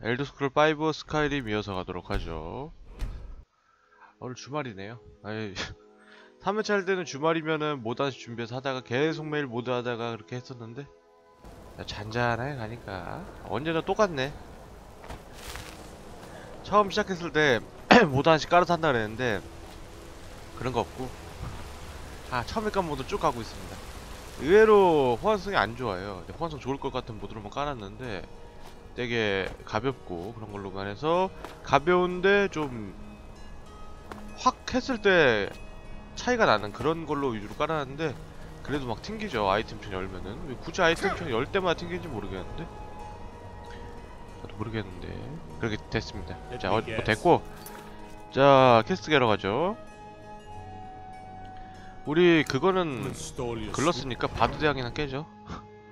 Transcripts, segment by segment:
엘드 스크롤 5 스카이림 이어서 가도록 하죠. 오늘 주말이네요. 아이, 3회차 할 때는 주말이면은 모다시 준비해서 하다가 계속 매일 모드 하다가 그렇게 했었는데 야, 잔잔하게 가니까 언제나 똑같네. 처음 시작했을 때 하나씩 깔아서 한다 그랬는데 그런 거 없고 아 처음에 깐 모드 쭉 가고 있습니다. 의외로 호환성이 안 좋아요. 호환성 좋을 것 같은 모드로만 깔았는데 되게 가볍고 그런 걸로만 해서 가벼운데 좀 확 했을 때 차이가 나는 그런 걸로 위주로 깔았는데 그래도 막 튕기죠 아이템창 열면은. 왜 굳이 아이템창 열 때마다 튕기는지 모르겠는데. 저도 모르겠는데. 그렇게 됐습니다. 자 어, 뭐 됐고. 자 캐스트 게러 가죠. 우리 그거는 글렀으니까 바드 대왕이나 깨죠.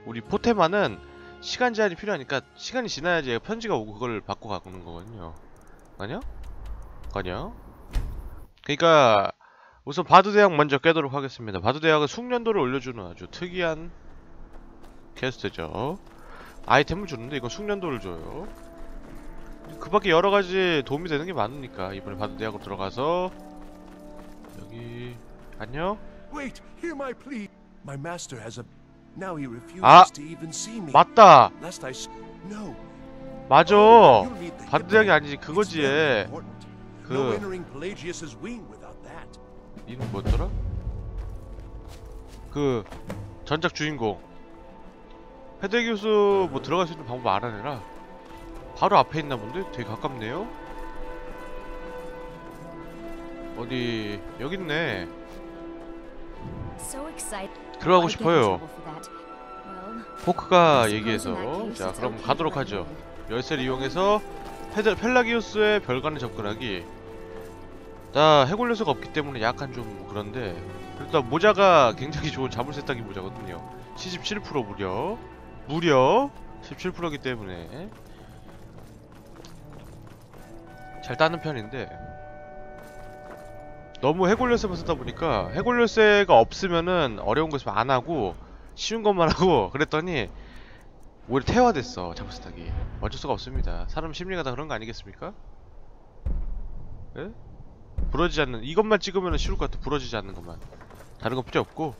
우리 포테마는 시간 제한이 필요하니까 시간이 지나야지 편지가 오고 그걸 받고 가는 거거든요 아니야? 아니야? 그니까 우선 바드 대왕 먼저 깨도록 하겠습니다 바드 대왕은 숙련도를 올려주는 아주 특이한 퀘스트죠 아이템을 주는데 이건 숙련도를 줘요 그 밖에 여러가지 도움이 되는 게 많으니까 이번에 바드 대왕으로 들어가서 여기 안녕? Now he refuses 아, to even see me. 맞다. 맞아 hypno. 아니지 그거지. 그- No entering Pelagius's wing without that. 이름 뭐였더라? 그 전작 주인공 헤데기우스 뭐 들어갈 수 있는 방법 알아내라 바로 앞에 있나 본데? 되게 가깝네요? 어디 여기 있네 So excited. 들어가고 싶어요. 포크가 얘기해서. 자 그럼 가도록 하죠. 열쇠를 이용해서 페드, 펠라기우스의 별관에 접근하기. 나 해골 요소가 없기 때문에 약간 좀 그런데 일단 모자가 굉장히 좋은 자물쇠 따기 모자거든요. 77% 무려. 무려 17%이기 때문에. 잘 따는 편인데 너무 해골 열쇠만 쓰다 보니까 해골 열쇠가 없으면은 어려운 거 있으면 안 하고 쉬운 것만 하고 그랬더니 오히려 태화됐어 따기. 어쩔 수가 없습니다. 사람 심리가 다 그런 거 아니겠습니까? 예? 부러지지 않는 이것만 찍으면 쉬울 것 같아. 부러지지 않는 것만. 다른 거 필요 없고.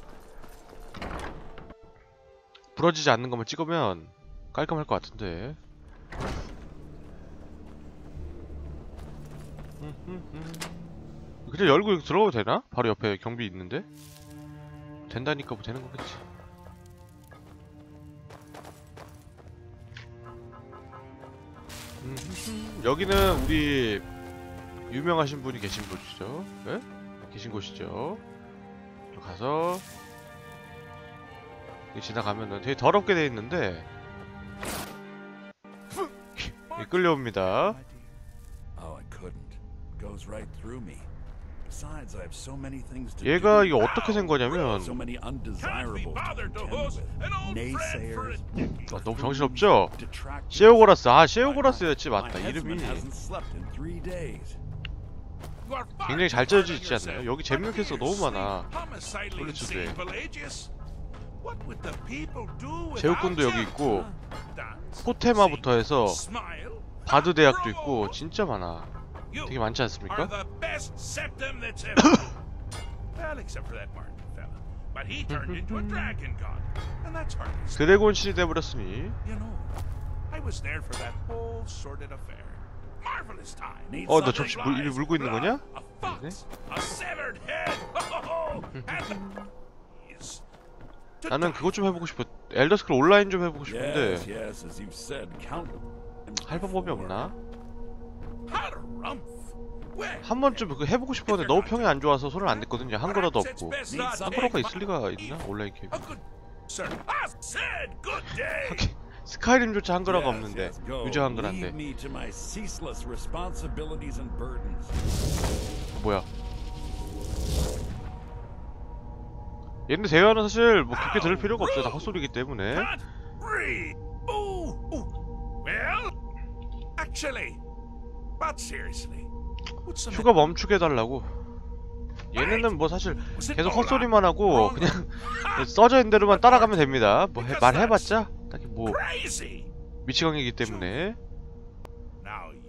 부러지지 않는 것만 찍으면 깔끔할 것 같은데 그냥 열고 들어가도 되나? 바로 옆에 경비 있는데? 된다니까 뭐 되는 거겠지 음, 여기는 우리 유명하신 분이 계신 곳이죠. 예? 계신 곳이죠. 또 가서 지나가면은 되게 더럽게 돼 있는데 끌려옵니다. 얘가 do. 이게 어떻게 된 거냐면. 아, 너무 정신없죠? 셰오고라스 아 셰오고라스였지 맞다 이름이 굉장히 잘 짜여져 있지 않나요? 여기 재밌는 캐스가 너무 많아. without 제육군도 여기? 있고 포테마부터 해서 바드 대학도 있고. 진짜 많아 되게 많지 않습니까? so. 드래곤 신이 돼버렸으니 어, 너 접시 물, 입에 물고 있는 거냐? To 나는 그것 좀 해보고 싶어 엘더스크롤 온라인 좀 해보고 싶은데. 할 방법이 없나? 한 번쯤 그거 해보고 싶었는데 너무 평이 안 좋아서 손을 안 댔거든요 perhaps it's 없고 한 거라가 take 있을 리가 있나? 온라인 게임 스카이림조차 Yes, 없는데. 유저 burdens. 뭐야 얘네 대화는 사실 뭐 깊게 들을 필요가 없어요 다 헛소리기 때문에 but seriously, what's the 휴가 멈추게 해달라고 얘네는 뭐 사실 계속 헛소리만 하고? 그냥 써져 있는 대로만 따라가면 됩니다 뭐 해- 말해봤자 딱히 뭐 crazy? 미치광이기 때문에 now. y-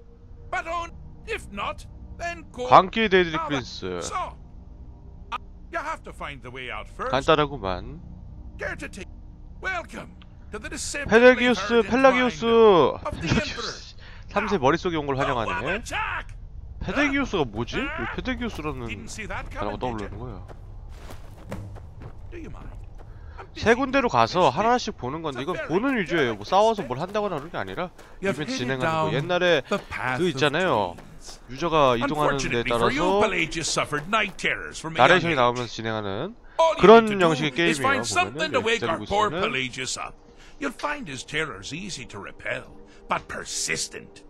But on, if not, then go. 광기 데이드리 Now, 프린스 So, uh, you have to find the way out first. 간단하구만 Care to take? Welcome to the deceptively 페데기우스 hard 펠라기우스 펠라기우스 3세 머릿속에 온 걸. 환영하네 Oh! 페데기우스가 뭐지? 왜 페데기우스라는 단어가 떠오르는? 거야. 세 군데로 가서 하나씩 보는 건데 이건 보는 위주예요 뭐 싸워서 뭘 한다거나 그런 게 아니라 이벤트 진행하는 거 옛날에 그 있잖아요. 유저가 이동하는 데 따라서 나레이션이. 나오면서 진행하는 그런 형식의 게임이에요, 보면은. our 기다리고 up. You'll find his terrors easy to repel, but persistent.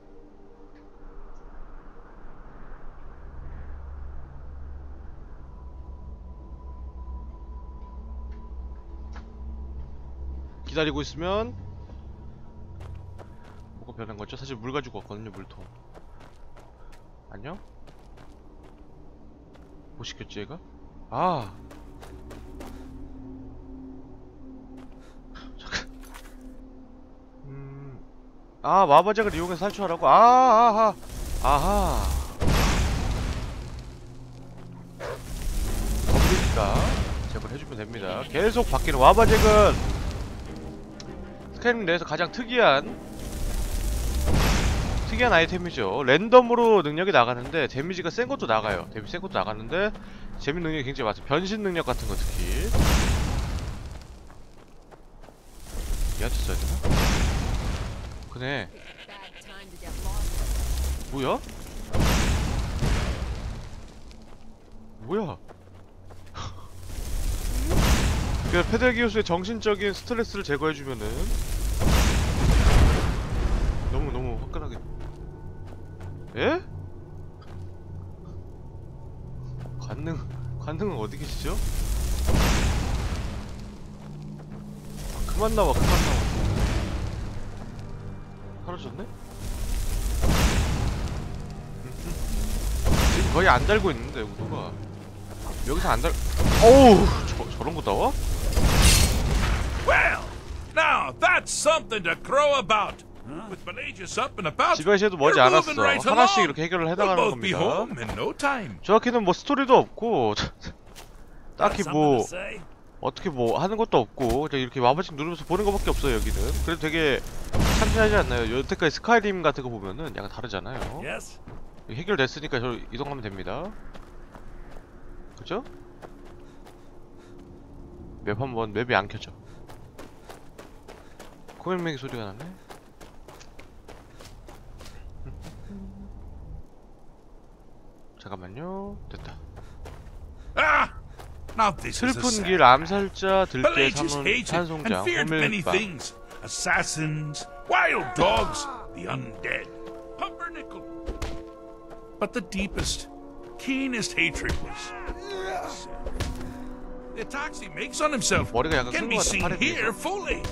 기다리고 있으면 뭐가 변한 거죠? 사실 물 가지고 왔거든요 물통 안녕? 뭐 시켰지 얘가? 아 아 마바잭을 이용해서 탈출하라고? 아 아하 아하 겁니까? 제발 해주면 됩니다 계속 바뀌는 와바잭은 스카이림 내에서 가장 특이한 특이한 아이템이죠. 랜덤으로 능력이 나가는데 데미지가 센 것도 나가요. 데미지 센 것도 나가는데 재밌는 능력이 굉장히 많아요. 변신 능력 같은 거 특히. 얘한테 써야 되나? 그네. 뭐야? 뭐야? 그 페데기우스의 정신적인 스트레스를 제거해주면은 너무 너무 화끈하게 예? 관능 관능은 어디 계시죠? 아, 그만 나와 그만 나와 사라졌네? 지금 거의 안 달고 있는데 우도가 여기서 안 달... 어우 저, 저런 거 나와? Well, now that's something to crow about. With Pelagius up and about, 지바시에도 머지 않았어 하나씩. 이렇게 해결을 해나가는 겁니다. 정확히는 뭐 스토리도 없고 딱히 뭐? 어떻게 뭐 하는 것도 없고 그냥 이렇게 마법씩 누르면서 보는 것밖에 없어요 여기는. 그래도 되게 참신하지 않나요? 여태까지 스카이림 같은 거 보면은 약간 다르잖아요? 해결됐으니까 저 이동하면 됩니다. 그죠? 맵 한번 맵이 안 켜져. 코맹맹이 소리가 나네? 잠깐만요. 됐다 슬픈 sad 길 암살자 들깨 Pelagius 산혼 hated and 산송장 feared many 호밀빵 things. Assassins, wild dogs, the undead, pumpernickel. But the deepest, keenest hatred was... The attacks he makes on himself 머리가 약간 can 큰것 be 같아, seen 팔에 here 비해서. fully.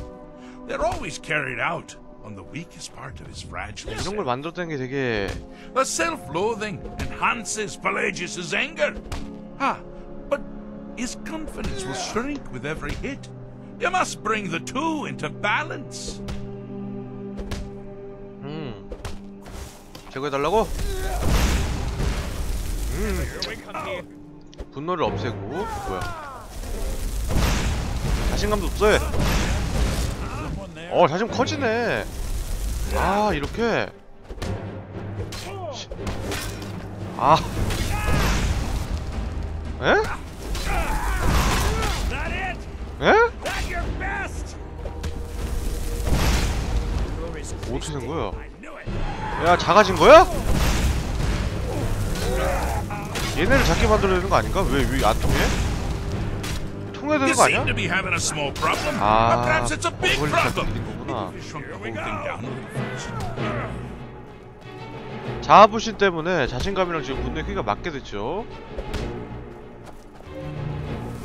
They're always carried out on the weakest part of his fragile 이런 걸 self. 만들었다는 게 되게 The self-loathing enhances Pelagius's anger. Ah, but his confidence will shrink with every hit. You must bring the two into balance. 음 제거해 달라고? 음 분노를 없애고 뭐야 자신감도 there? 어 자신감 커지네 아 이렇게 씨. 아 에? 에? 어떻게 된 거야? 야 작아진 거야? 얘네를 작게 만들어야 되는 거 아닌가? 왜왜안 통해? 통해야 되는 거 아니야? 아 problem. 들린 거구나. 자아부신 때문에 자신감이랑 지금 분노의 크기가 맞게 됐죠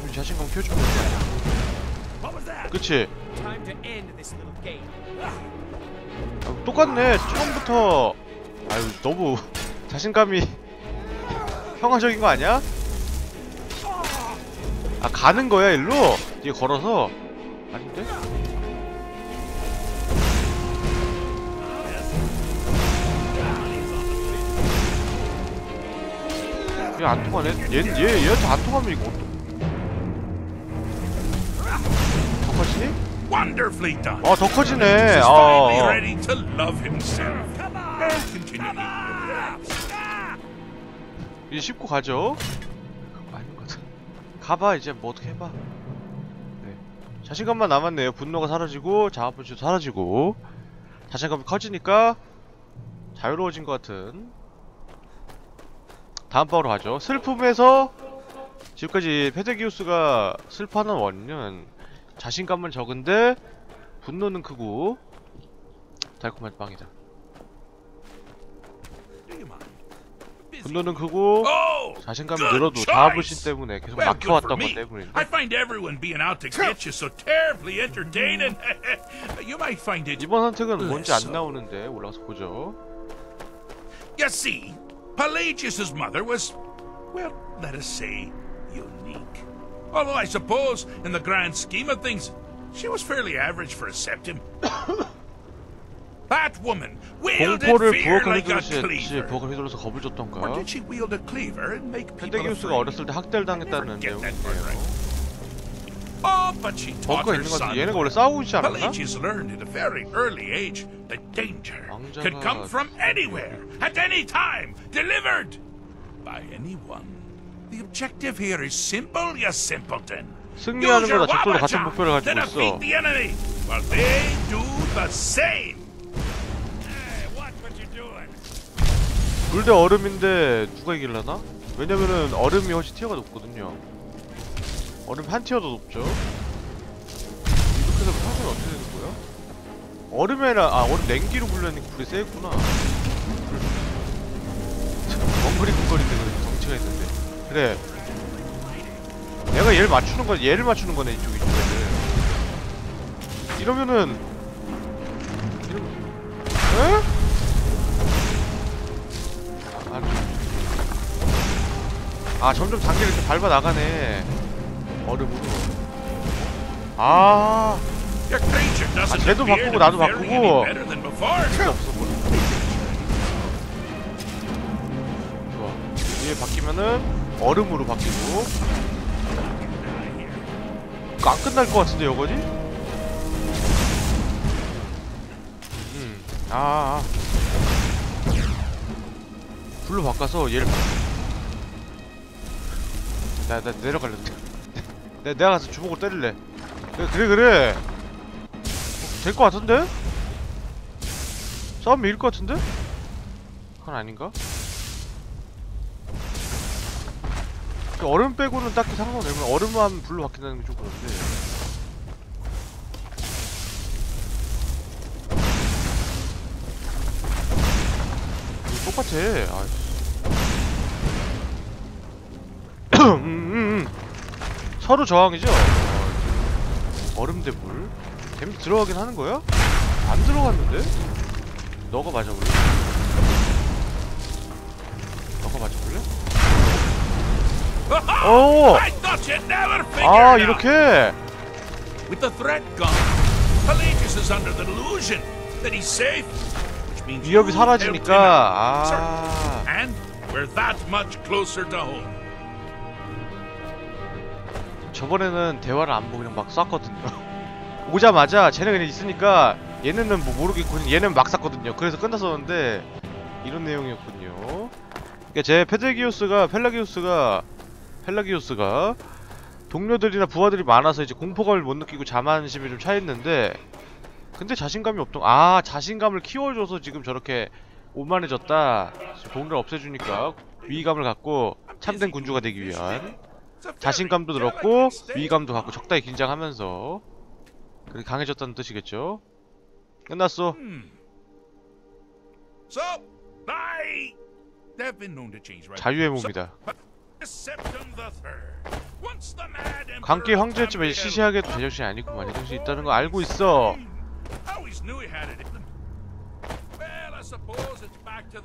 이 자신감 키워주면 되는 그치 아, 똑같네 처음부터 아유 너무 자신감이 평화적인 거 아니야? 아 가는 거야 일로? 이게 걸어서? 아닌데? 얘 안 통하네? 얘, 얘, 얘한테 안 통하면 이거 어떡 더 커지니? Wonderfully done. 어, 더 커지네. is 어, finally 어. ready to love himself. And continue. 이제 씹고 가죠. 아닌 것 같아. 가봐 이제 뭐 어떻게 해봐. 네. 자신감만 남았네요. 분노가 사라지고 자아분실도 사라지고 자신감이 커지니까 자유로워진 것 같은. 다음 방으로 가죠. 슬픔에서 지금까지 페데기우스가 슬퍼하는 원인은 자신감은 적은데 분노는 크고 달콤한 빵이다. 분노는 크고 Oh, 자신감이 늘어도 choice. 자아불신 때문에 계속 막혀왔던 것. 때문인데 I find everyone being out to get you so terribly entertaining. you might find it. 이번 선택은 뭔지 안. 나오는데 올라가서 보죠 You see, Pelagius's mother was, well, let us say, unique. Although I suppose, in the grand scheme of things, she was fairly average for a septim. that woman wielded fear like a cleaver. Or did she wield a cleaver and make people afraid? Oh, but she taught her son. Pelagius learned at a very early age that danger could come from anywhere, at any time, delivered by anyone. The objective here is simple, you simpleton. 승리하는 거다 적들도 같은 목표를 가지고 있어 while they do the same. 불대 얼음인데 누가 이길라나? 왜냐면은 얼음이 훨씬 티어가 높거든요 얼음이 한 티어 더 높죠 이렇게 해서 사실 어떻게 되는 거야? 얼음에라 아 얼음 냉기로 불려니까 불이 세구나 엉거리쿵거리는데 그래 덩치가 있는데 그래. 내가 얘를 맞추는 건 얘를 맞추는 거네 이쪽 이쪽 애들 이러면은 이러면 에? 아, 아 점점 단계를 이렇게 밟아 나가네. 얼음으로. 아. doesn't 쟤도 바꾸고 나도 바꾸고. 필요 없어 보여 좋아. 얘 바뀌면은 얼음으로 바뀌고 안 끝날 것 같은데 여거지? 음, 아, 아. 불로 바꿔서 얘를 나, 나 내려갈래 내, 내가 가서 주먹으로 때릴래 그래 그래 그래 될것 같은데? 싸움이 이길 것 같은데? 그건 아닌가? 그 얼음 빼고는 딱히 상관없네 얼음만 불로 바뀐다는 게 좀 그런데 똑같아 아이씨 음, 음, 음. 서로 저항이죠? 어, 얼음 대 물? 데미지 들어가긴 하는 거야? 안 들어갔는데? 너가 맞아볼래? 오! 아. 이렇게 With the threat gone, Pelagius is under the delusion that he's safe, which means 위협이 사라지니까. 아. And we're that much closer to home. 저번에는 대화를 안 보고 그냥 막 쐈거든요 오자마자 쟤네 그냥 있으니까 얘네는 뭐 모르겠고 얘는 막 쐈거든요 그래서 끝났었는데 이런 내용이었군요 그러니까 제 페데기우스가 펠라기우스가 펠라기우스가 동료들이나 부하들이 많아서 이제 공포감을 못 느끼고 자만심이 좀 차있는데 근데 자신감이 없던 아 자신감을 키워줘서 지금 저렇게 오만해졌다 동료를 없애주니까 위기감을 갖고 참된 군주가 되기 위한 자신감도 늘었고. 위기감도 갖고 적당히 긴장하면서 강해졌다는 뜻이겠죠? 끝났어. 자유의 몸이다. Of 황제였지만 시시하게도 제정신이 아니구만. 제정신이 있다는 거 알고 있어.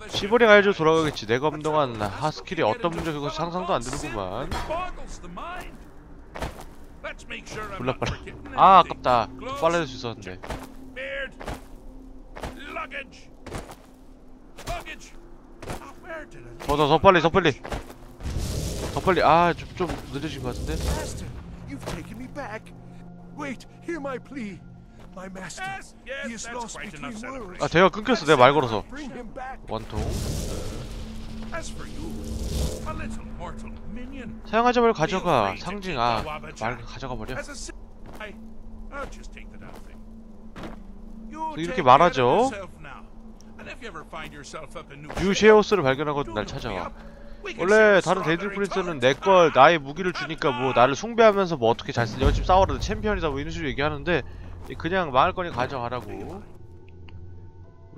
시보링 알죠 돌아가겠지. 내가 없는 동안 하스킬이 어떤 문제 그거 상상도 안 되는구만. Not 빨라. 아. 아깝다. 빨라질 수 있었는데. beard, luggage, luggage. Ah, where did I leave 더더더 빨리 더 빨리. 더 빨리 아좀 좀 늦어진 것 같은데 Master, you've taken me back. Wait, hear my plea. My master, Yes, yes, he is lost between worlds. 아 대화 끊겼어 내가 말 걸어서. 원통 As for you, a little mortal minion. 사용하자 말 가져가 상징 아말 가져가 버려 I, I'll just take the damn thing. 이렇게 말하죠. 유쉐오스를 발견하고 날 찾아와 원래 다른 데이드 프린스는. 내 걸 나의 무기를 주니까 뭐 나를 숭배하면서 뭐 어떻게 잘 쓰냐 지금 싸워라 챔피언이다 뭐 이런 식으로 얘기하는데 그냥 마을 거니 가져가라고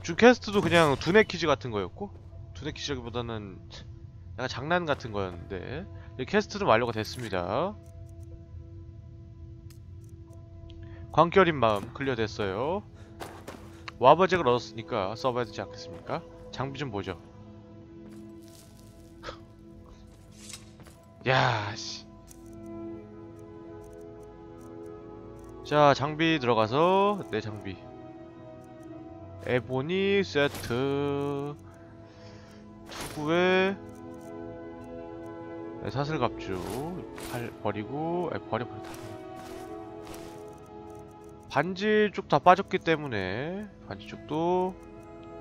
주 퀘스트도 그냥 두뇌 퀴즈 같은 거였고 두뇌 퀴즈라기보다는 약간 장난 같은 거였는데 이 퀘스트는 완료가 됐습니다 광결인 마음 클리어 됐어요 와버잭을 얻었으니까 써봐야 되지 않겠습니까? 장비 좀 보죠 야, 씨. 자, 장비 들어가서 내 장비. 에보니 세트. 투구에 네, 사슬갑주 팔 버리고 에, 버려 버려 다. 반지 쪽 다 빠졌기 때문에 반지 쪽도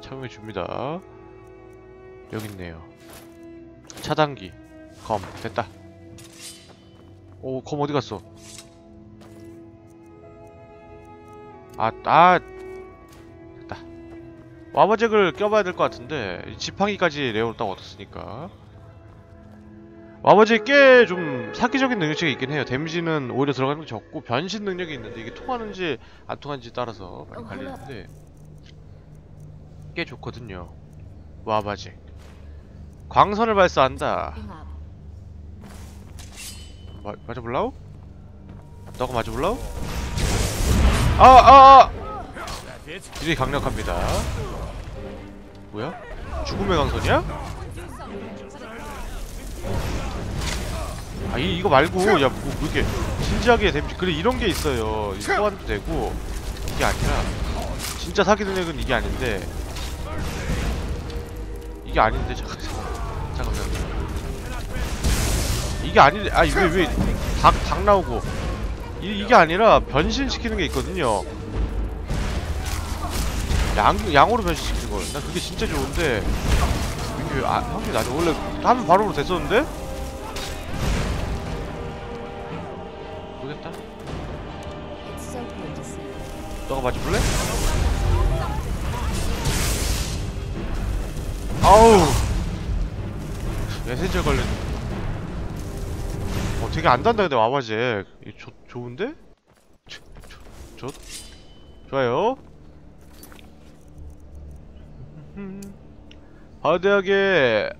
착용해 줍니다. 여기 있네요. 차단기. 검 됐다 오 검 어디 갔어? 아, 아. 됐다. 와바잭을 껴봐야 될 것 같은데 이 지팡이까지 레오를 딱 얻었으니까. 와바잭 꽤좀 사기적인 능력치가 있긴 해요. 데미지는 오히려 들어가는 게 적고 변신 능력이 있는데 이게 통하는지 안 통하는지 따라서 많이 어, 갈리는데 꽤 좋거든요. 와바잭. 광선을 발사한다. 마, 맞아볼라우? 너가 맞아볼라우? 아, 아, 아! 굉장히 강력합니다. 뭐야? 죽음의 강선이야? 아, 이, 이거 말고, 야, 뭐, 뭐 이렇게, 진지하게 데미지, 그래, 이런 게 있어요. 이 소환도 되고, 이게 아니라, 진짜 사기 능력은 이게 아닌데, 이게 아닌데, 잠깐, 잠깐, 잠깐. 이게 아니, 아니, 왜, 왜, 닭, 닭 나오고. 이, 이게 아니라, 변신시키는 게 있거든요. 양, 양으로 변신시키는 걸. 난 그게 진짜 좋은데, 이게, 아, 확실히 나죠. 원래, 하면 바로 됐었는데? 모르겠다. 너가 맞아볼래? 아우 메신저 걸린 어 되게 안 단다 근데 와바제 이 좋, 좋은데? 좋, 좋, 좋? 좋아요 바대학의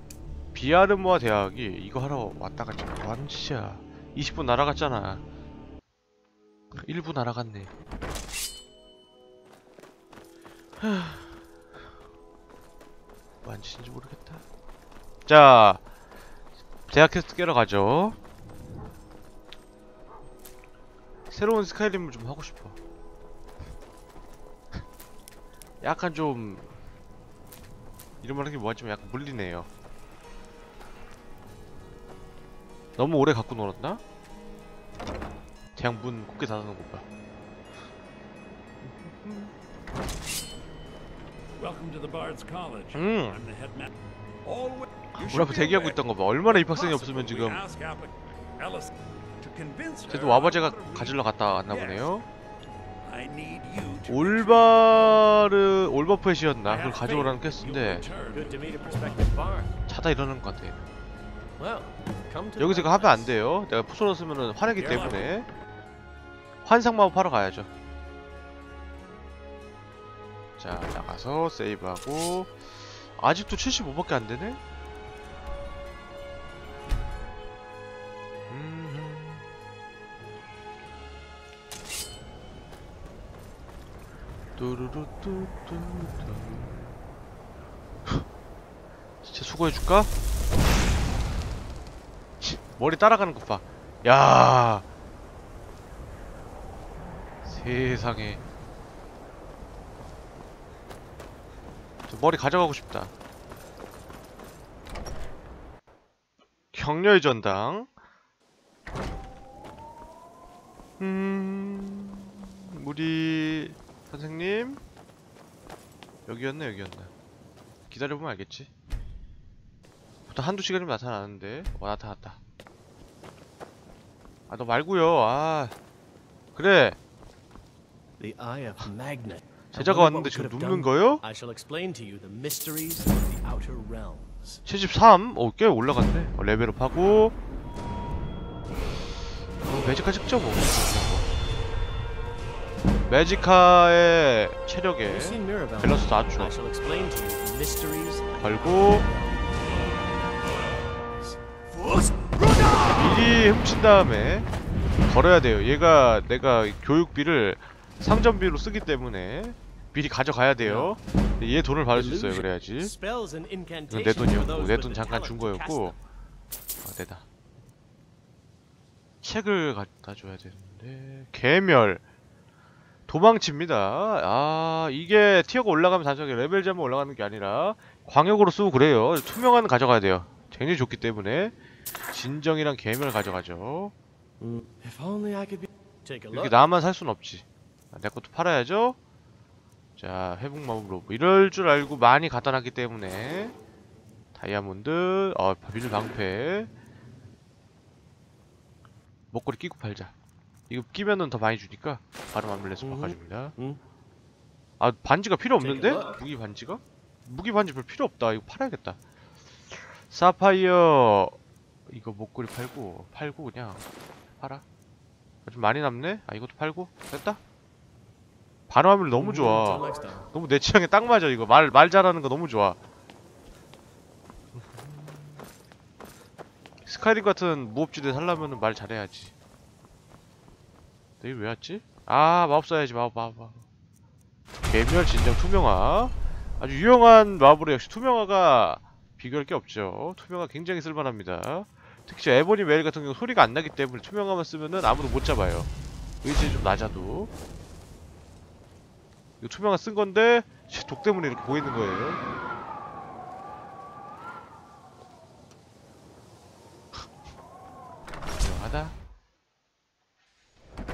비아르모아 대학이 이거 하러 왔다가 완 짓이야 20분 날아갔잖아 1분 날아갔네 뭐한 짓인지 모르겠다. 자, 대학 퀘스트 깨러 가죠. 새로운 스카이림을 좀 하고 싶어. 약간 좀 이런 말 하기 뭐하지만 약간 물리네요. 너무 오래 갖고 놀았나? 그냥 문 곱게 닫아놓은 것 봐. Welcome to the Bard's College. 음. I'm the headman. Always. 우리 앞에 대기하고 있던 거 봐. 얼마나 입학생이 없으면 지금 Her 와바제가 가지러 갔다 왔나 보네요. I need you to 올바르 I 그걸 가져오라는 퀘스트인데. 자다 일어나는 것 같아. 여기서 이거 하면 안. 돼요. 내가 푸소로 쓰면은 화내기 때문에 환상 마법 하러 가야죠. 자 나가서 세이브하고 아직도 75밖에 안 되네. 뚜루루뚜뚜뚜 진짜 수고해줄까? 치, 머리 따라가는 것 봐. 야. 세상에. 저 머리 가져가고 싶다. 야, 격려의 전당. 음, 우리 선생님 여기였네 여기였나. 기다려보면 알겠지. 보통 한두 시간이면 나타나는데. 어 나타났다. 아 너 말고요. 아 그래 제자가 왔는데 지금 눕는. 거요? I shall explain to you the mysteries of the Outer Realms. 73? 어, 꽤 올라갔네. 어, 레벨업하고. 어, 매지카 찍죠, 뭐. 매지카의 체력에 of the 걸고 미리 훔친 다음에 걸어야 돼요. 얘가 내가 교육비를 상점비로 쓰기 때문에 미리 가져가야 돼요. 얘 돈을 받을 수 있어요. 그래야지. 이건 내 돈이었고 내 돈 잠깐 준 거였고. 어, 내다 책을 갖다 줘야 되는데 개멸 도망칩니다. 아 이게 티어가 올라가면 단순하게 레벨 잡으면 올라가는 게 아니라 광역으로 쓰고 그래요. 투명한 가져가야 돼요. 굉장히 좋기 때문에 진정이랑 개멸 가져가죠. 이렇게. 나만 살 순 없지. 아, 내 것도 팔아야죠. 자 회복 마법 로브 이럴 줄 알고 많이 갖다 놨기 때문에. 다이아몬드 어 비밀 방패. 목걸이 끼고 팔자 이거 끼면은 더 많이 주니까 바로 음. 바꿔줍니다 음. 아 반지가 필요 없는데? 무기 반지가? 무기 반지 별 필요 없다 이거 팔아야겠다 사파이어 이거 목걸이 팔고 팔고 그냥 팔아 아, 좀 많이 남네? 아 이것도 팔고 됐다 반화물 너무 Mm, 좋아. 너무 내 취향에 딱 맞아 이거 말 말 잘하는 거 너무 좋아 스카이림 같은 무법지대 살려면은 말 잘해야지 내일 왜 왔지? 아 마법 써야지 마법 마법 마법. 개멸 진정 투명화. 아주 유용한 마법으로 역시 투명화가 비교할 게 없죠. 투명화 굉장히 쓸만합니다. 특히 에보니 메일 같은 경우 소리가 안 나기 때문에 투명화만 쓰면은 아무도 못 잡아요. 의지이 좀 낮아도. 이거 투명화 쓴 건데 독 때문에 이렇게 보이는 거예요. 유용하다.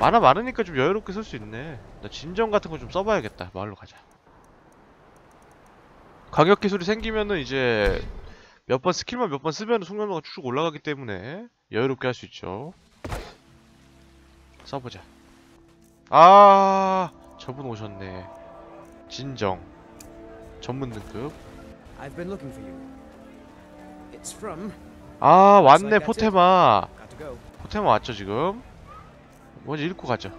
만화 많으니까 좀 여유롭게 쓸 수 있네. 나 진정 같은 거 좀 써봐야겠다. 마을로 가자. 가격 기술이 생기면은 이제 몇 번 스킬만 몇 번 쓰면 숙련도가 쭉쭉 올라가기 때문에 여유롭게 할 수 있죠. 써보자. 아, 저분 오셨네. 진정. 전문 등급. 아, 왔네. 포테마. 포테마 왔죠, 지금? 먼저 읽고 가죠.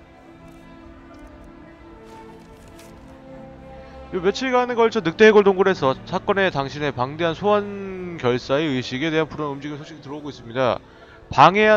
요 며칠간에 걸쳐 늑대 해골 동굴에서 사건의 당신의 방대한 소환 결사의 의식에 대한 불안 움직임 소식이 들어오고 있습니다. 방해한